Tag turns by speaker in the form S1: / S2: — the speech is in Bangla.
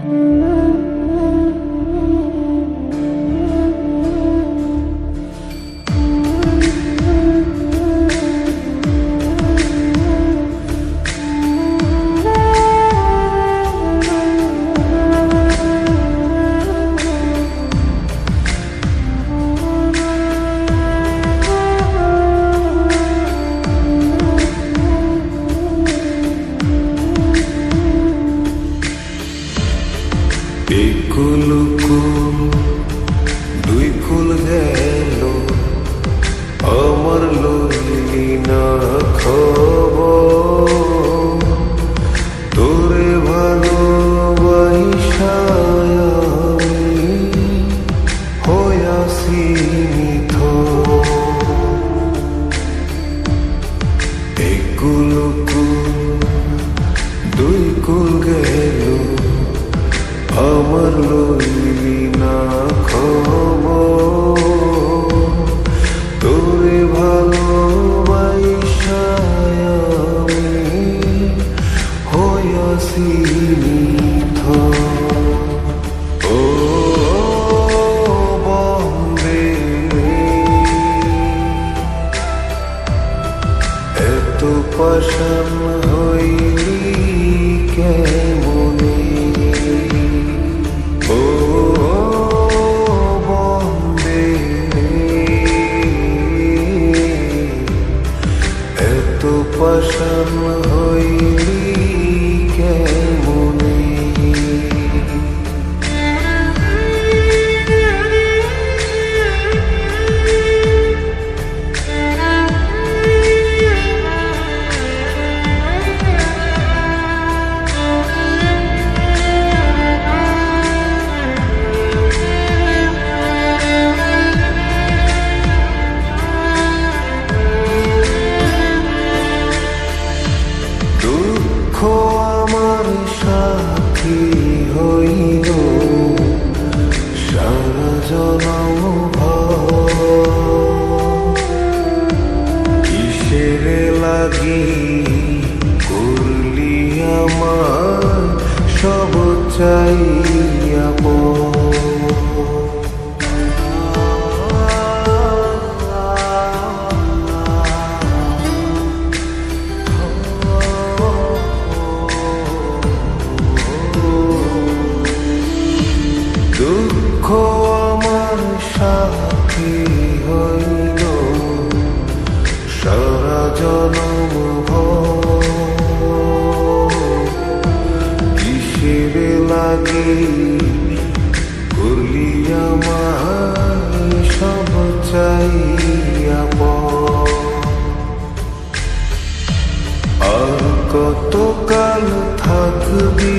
S1: Mm-hmm. কুল কুল দুই কুল গেল। আমার লইলি না খবর আমার লইলি না খবর তোরে ভালোবাসায় আমি হইয়াছি নিথর ও পাশান হইলি দুঃখ আমার সাথী হইল। সারা জনম কিসের লাগি করলি আমার সব চাইয়া চাইয়া আর কত কাল থাকবি